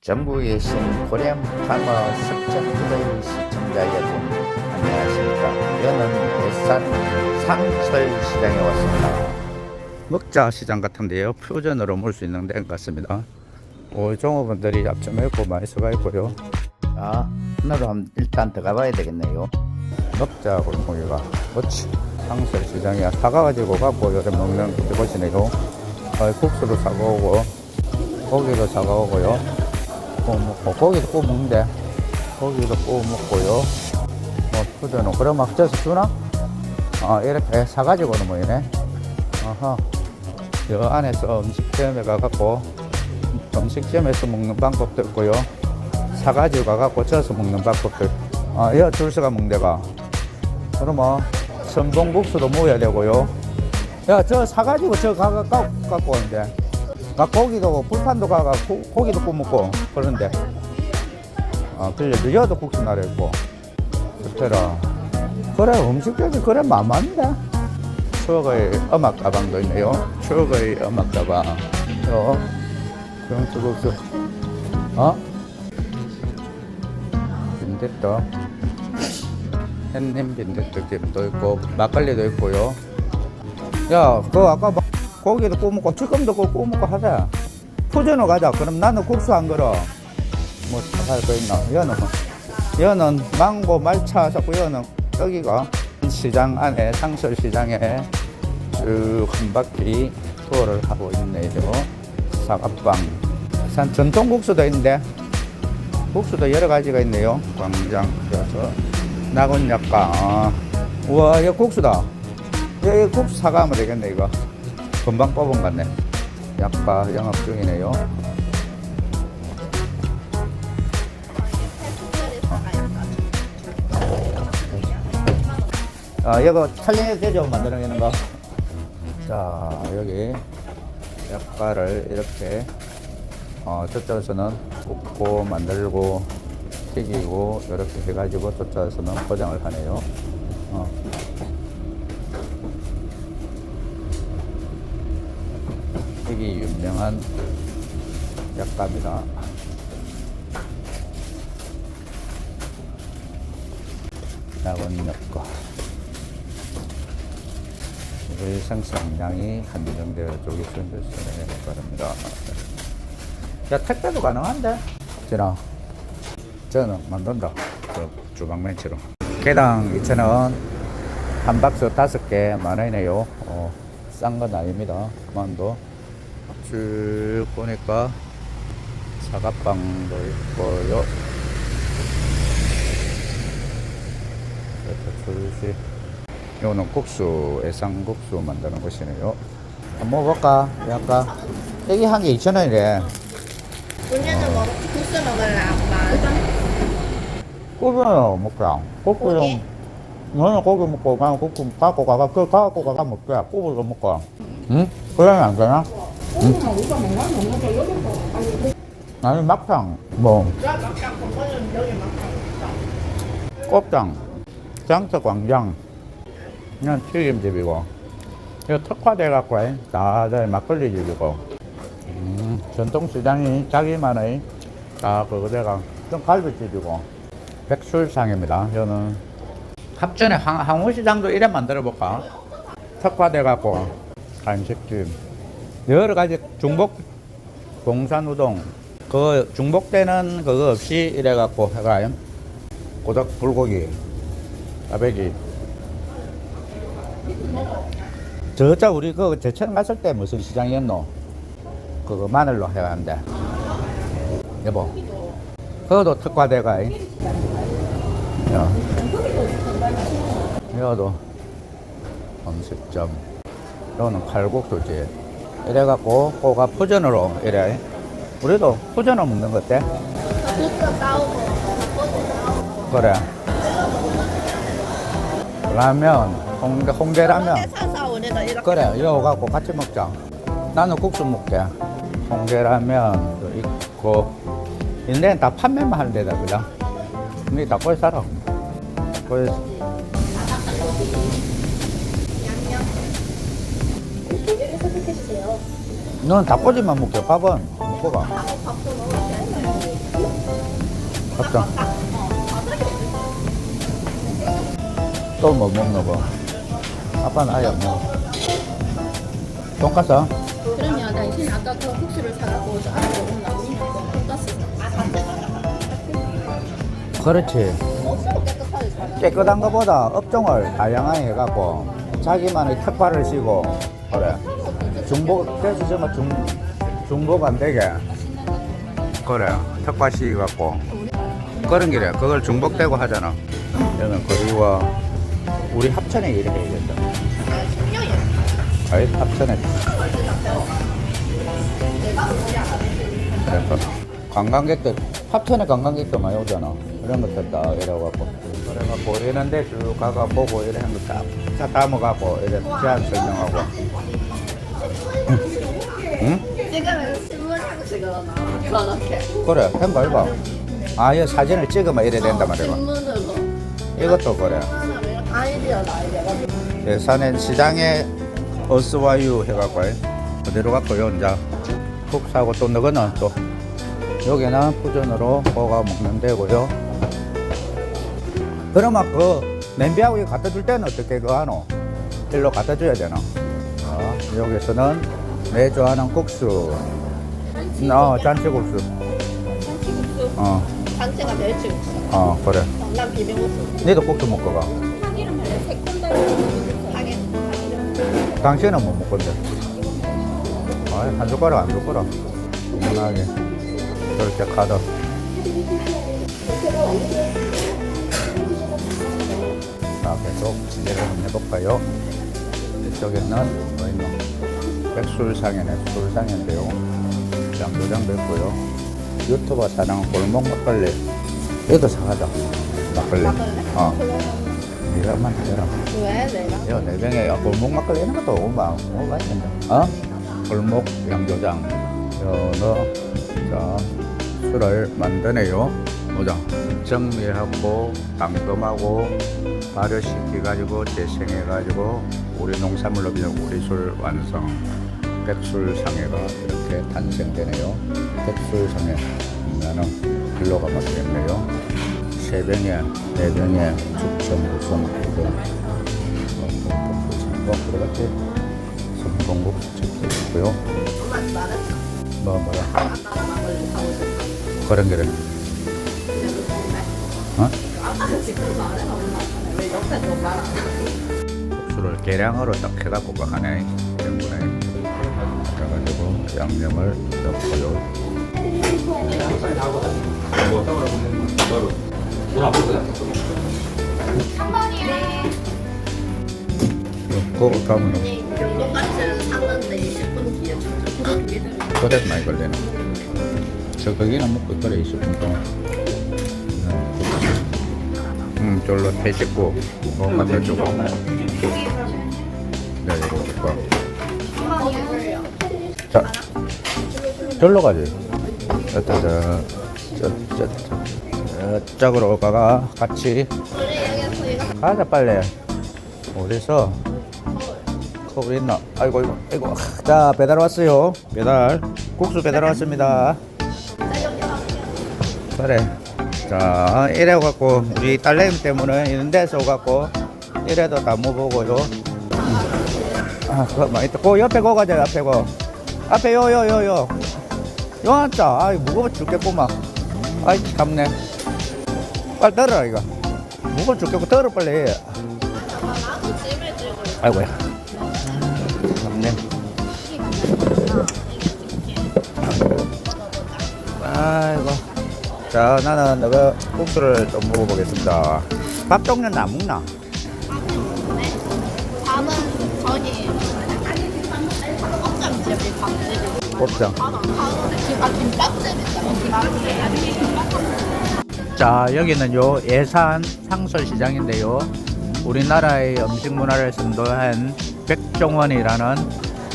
전국에 계신 고렘 파머 석전투의 시청자 여러분 안녕하십니까? 저는 대산 상철시장에 왔습니다. 먹자 시장 같은데요. 퓨전으로 물 수 있는 데 같습니다. 오, 종업원들이 앞점에 있고 많이 서가 있고요. 자 오늘은 한번 일단 들어가 봐야 되겠네요. 먹자 골목이가 그렇지. 상철시장에 사가가지고 가고 요래 먹는 게 보시네요. 어, 국수도 사고 오고 고기도 사가 오고요 구워 먹고 고기도 구워 먹는데. 고기도 구워 먹고요. 뭐 푸드는 그럼 막 쪄서 주나? 아 이렇게 사가지고는 뭐이네. 어허. 여 안에서 음식점에 가갖고 음식점에서 먹는 방법도 있고요. 사가지고 가갖고 쪄서 먹는 방법도 있고 아 여 줄서가 먹는 데가. 그러면 선봉국수도 먹어야 되고요. 야 저 사가지고 저 가가 가- 갖고 오는데 나 고기도 불판도 가가 고, 고기도 구워 먹고 그런데. 아 그래 여도 국수 나려 있고. 좋더라. 그래 음식점이 그래 만만한데 추억의 음악 가방도 있네요. 추억의 음악 가방. 요 경주국수. 어? 빈대떡. 햇님 빈대떡집도 있고 막걸리도 있고요. 야, 그 아까 막 고기도 구워 먹고 찌끔도 구워 구워 먹고 하자. 푸전으로 가자. 그럼 나는 국수 안 걸어. 뭐할거 있나? 여는 여는 망고 말차 자꾸 여는 여기가 시장 안에 상설 시장에 쭉 한 바퀴 투어를 하고 있네요. 사과빵. 산 전통 국수도 있는데 국수도 여러 가지가 있네요. 광장 그래서 낙원 약간 아. 우와 이거 국수다. 야, 이거 국수 사가면 되겠네, 이거. 금방 뽑은 것 같네. 약바 영업 중이네요. 아, 이거 촬영해도 되죠? 만들어내는 거. 자, 여기 약바를 이렇게 어, 저쪽에서는 굽고 만들고 튀기고 이렇게 해가지고 저쪽에서는 포장을 하네요. 어. 되게 유명한 약갑이다. 낙원역과 의 생산량이 한정되어 쪽이 선별선에 바랍니다. 야 택배도 가능한데? 진아 저는 만든다. 저 주방 벤치로. 개당 2,000원 한 박스 다섯 개 만원이네요. 어, 싼 건 아닙니다. 만도 쭉 보니까 사과빵도 있고요. 이렇게. 이거는 국수, 애상국수 만드는 곳이네요. 한번 먹어볼까? 약간 이게 한개 2,000원이래. 우리는 뭐 국수 먹을래 아빠? 고기는 먹자. 고기는 너는 고기 먹고 나는 국수 갖고 가가 그 갖고 가가 먹자. 고기도 먹고. 응? 그러면 안 되나? 응? 나는 막창 뭐. 곱창 장터 광장 그냥 튀김집이고. 이거 특화돼 갖고 다들 막걸리 집이고. 음, 전통시장이 자기만의 다 그거대가 좀 갈비집이고. 백술상입니다 저는. 합전에 항, 항우시장도 이래 만들어 볼까? 특화돼 갖고 간식집 여러 가지 중복 동산 우동. 그 중복되는 그거 없이 이래 갖고 해가 고덕 불고기 까베기. 저자 우리 그 제천 갔을 때 무슨 시장이었노? 그거 마늘로 한대 여보 그것도 특화돼가. 야. 이거도 음식점. 이거는 칼국수지 이래갖고 꼬가 푸전으로 이래. 우리도 푸전을 먹는 것 어때? 따오고 닭고기 그래 라면. 홍대, 홍대라면 그래 이거 갖고 같이 먹자. 나는 국수 먹게. 홍게라면도 있고. 인데는 다 판매만 하는 데다 그냥 근데 다 거기 살아 거기 고기를 선택해 주세요. 너는 닭꼬지만 먹게 밥은 안 먹고 가 밥도 먹을 때 합장. 또뭐 먹노 봐. 아빠는 아예 안 먹어. 돈까스? 그러면 당신 아까 그 국수를 사갖고 저 안에. 우리는 그. 그렇지. 깨끗한 것보다 업종을 다양하게 해갖고 자기만의 특화를 씌고 그래. 중복 그래서 정말 중 중복 안 되게. 그래. 특화 씌갖고. 그런 길에 그걸 중복되고 하잖아. 그러면 그리고 우리 합천에 해야겠다. 신경이 아이 합천에. 그래서 관광객들 합천에 관광객들 많이 오잖아. 이런 것들 다 이래갖고 그래갖고 이런데 쭉 가가 보고 이래 한거 다 담아갖고 이래 제안 설명하고 응? 신문 나와. 그렇게. 그래 한거 해봐 아얘 사진을 찍으면 이래 된단 말이야 신문으로. 이것도 그래 아이디어가. 대산엔 시장에 어스와유 해갖고 그대로 갖고 요 이제 푹 사고 또 너거는 또 여기는 푸전으로 먹어 먹는 데고요 그러면 그 냄비하고 이거 갖다 줄 때는 어떻게 그거 하노? 일로 갖다 줘야 되나? 어, 여기서는 내 좋아하는 국수 어 잔치국수 잔치국수. 어, 잔치가 멸치국수. 어 그래 어, 난 비빔국수. 니도 국수 먹고 가 할래? 당신은 못 먹건데. 아이, 한 숟가락 안 숟가락. 편하게. 저렇게 가다. 자, 계속 진행을 한번 해볼까요? 이쪽에는 뭐 있노? 백술상이네, 술상인데요. 양조장도 있고요. 유튜버 사랑 골목 막걸리. 이것도 사가자. 막걸리. 어. 네가 한번 해라. 왜 내가? 요, 내 병에 골목 막걸리 이런 것도 오마, 오 맛있는데. 어? 골목 양조장. 요, 너, 자, 술을 만드네요. 보자. 정리하고, 담금하고, 발효시켜가지고, 재생해 가지고, 우리 농산물로 그냥 우리 술 완성. 백술상회가 이렇게 탄생되네요. 백술상회. 나는 글로 가면 되겠네요. 세 병에, 네 병에 죽전 무슨, 그, 뭐 들어갔지? 성공국 책도 있고요. 뭐 싶어. 그런 게를 어? 국수를 계량으로 딱 해갖고 가네 때문에 그래가지고 양념을 넣고요. 넣고 다음은 용돈가스를 샀는데 20분 뒤에 저거 두개 들어. 그래 많이 걸리네. 저 거기는 먹고 그래 20분 동안. 음, 절로 태식고 뭐 갖다 주고. 네, 이거 줄까? 자, 절로 가지. 저, 저, 저쪽으로 가가 같이 이거 가자 빨리. 어디서? 거기 있나? 아이고, 아이고, 아이고. 자, 배달 왔어요. 배달. 국수 배달 왔습니다. 그래. 자, 이래 갖고 우리 딸내미 때문에 이런 데서 갖고 이래도 다 먹어보고요. 아, 그거 많이. 그 옆에 거 가자, 옆에 거. 앞에 요, 요, 요, 요. 요 앉자. 아이, 무거워 죽겠구만. 아이, 참네. 빨리 들어라, 이거. 무거워 죽겠고, 들어, 빨리. 아이고야. 참네. 아이고. 자, 나는 너가 국수를 좀 먹어보겠습니다. 밥 종류는 안 먹나? 밥은 저기 옥장집이 밥집이 곱창. 아 자, 여기는 요 예산 상설시장인데요. 우리나라의 음식 문화를 선도한 백종원이라는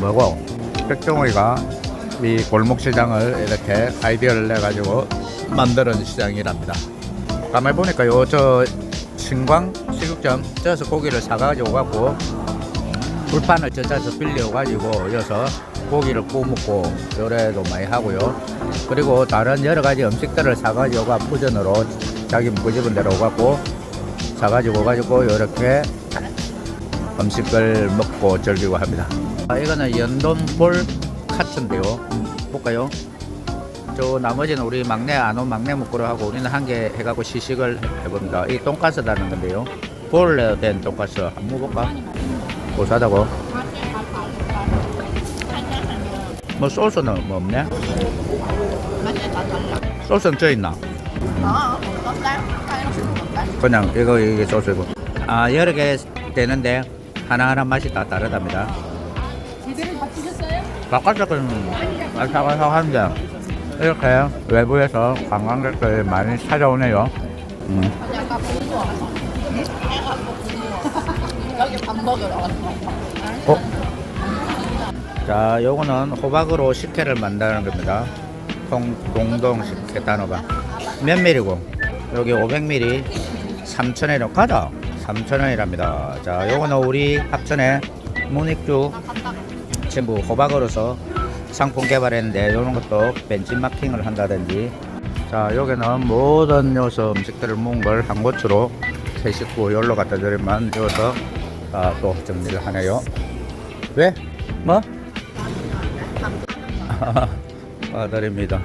뭐고, 백종원이가 이 골목시장을 이렇게 아이디어를 내가지고 만드는 시장이랍니다. 가만히 보니까 요 저 신광 식육점 저서 고기를 사가지고 갖고 불판을 저자서 빌려가지고 여서 고기를 구워 먹고 요래도 많이 하고요. 그리고 다른 여러 가지 음식들을 사가지고 푸전으로 자기 먹고 싶은 대로 오갖고 사가지고 가지고 요렇게 음식을 먹고 즐기고 합니다. 아, 이거는 연돈볼 카츠인데요. 볼까요? 저 나머지는 우리 막내 안 온 막내 먹기로 하고 우리는 한 개 해갖고 시식을 해봅니다. 이 돈가스다는 건데요. 볼에 된 돈가스 한번 먹어볼까? 고소하다고. 뭐 소스는 뭐 없네? 소스는 쪄 있나? 그냥 이거 이게 소스고. 아 여러 개 되는데 하나하나 맛이 다 다르답니다. 다 드셨어요? 바깥쪽은 아삭아삭 한데 이렇게 외부에서 관광객들이 많이 찾아오네요. 음. 어? 자, 요거는 호박으로 식혜를 만드는 겁니다. 통, 동동 식혜 단호박. 몇 밀이고? 여기 500ml 3,000원이라고 가자. 3,000원이랍니다. 자, 요거는 우리 합천에 문익주 친구 호박으로서 상품 개발했는데 요런 것도 벤치마킹을 한다든지. 자 여기는 모든 요소 음식들을 모은 걸 한 곳으로 세 식구 열로 갖다 드리면 여기서 아, 또 정리를 하네요. 왜? 뭐? 아, 드립니다.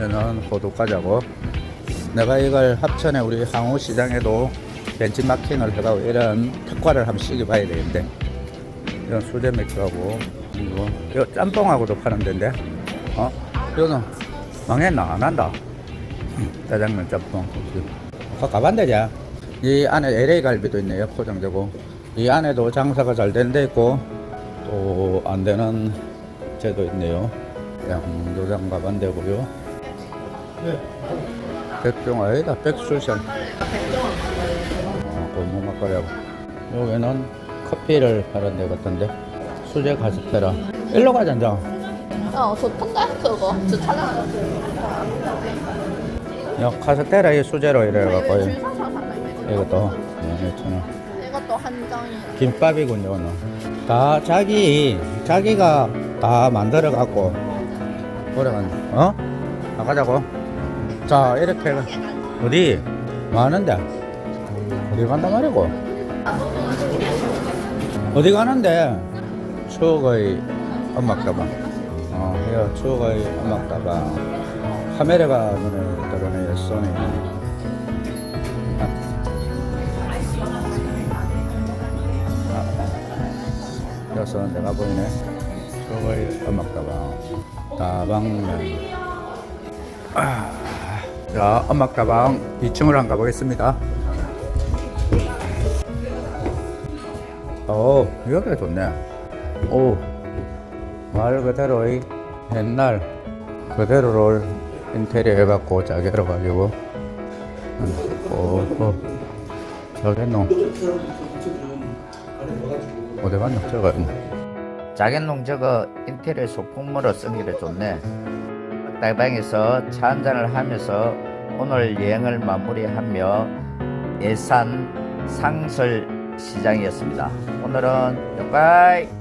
얘는 호두과자고. 내가 이걸 합천에 우리 항우시장에도 벤치마킹을 해가고 이런 특화를 한번 시켜봐야 되는데. 이런 수제 맥주하고 이거. 이거 짬뽕하고도 파는 데인데. 어? 이거는 망했나 안 한다. 짜장면 짬뽕 가 가반대자 이 안에 LA 갈비도 있네요 포장되고. 이 안에도 장사가 잘 된 데 있고 또 안 되는 제도 있네요. 양도장 가반대고요. 백종 아니다 백술산 어, 고무 막걸리하고. 여기는 커피를 파는 데 같은데 수제 가스테라. 일로 가자 이제 어, 좋던데? 그거. 저 촬영. 야 카스테라 이 수제로 이래갖고. 줄 서서 산다, 이거. 이것도. 12,000원. 이것도 한 장이. 김밥이군요 이거는 다 자기 자기가 다 만들어 갖고. 오래간 어? 나가자고. 자 이렇게. 어디? 많은데? 어디 간단 말이고? 어디 가는데 추억의 음악다방. 어 이거 추억의 음악다방. 카메라가 눈에 들어오네요 소니 여기서 내가 보이네. 추억의 음악다방. 다방면. 아, 자 음악다방 2층으로 한번 가보겠습니다. 오 여기가 좋네 오 말 그대로 의 옛날 그대로를 인테리어 해갖고 짜게로 가지고. 오, 오. 저겠노 어디 갔나? 저거 자겐농 저거 인테리어 소품으로 쓰기를 좋네. 딸방에서 차 한잔을 하면서 오늘 여행을 마무리하며 예산 상설 시장이었습니다. 오늘은 여기까지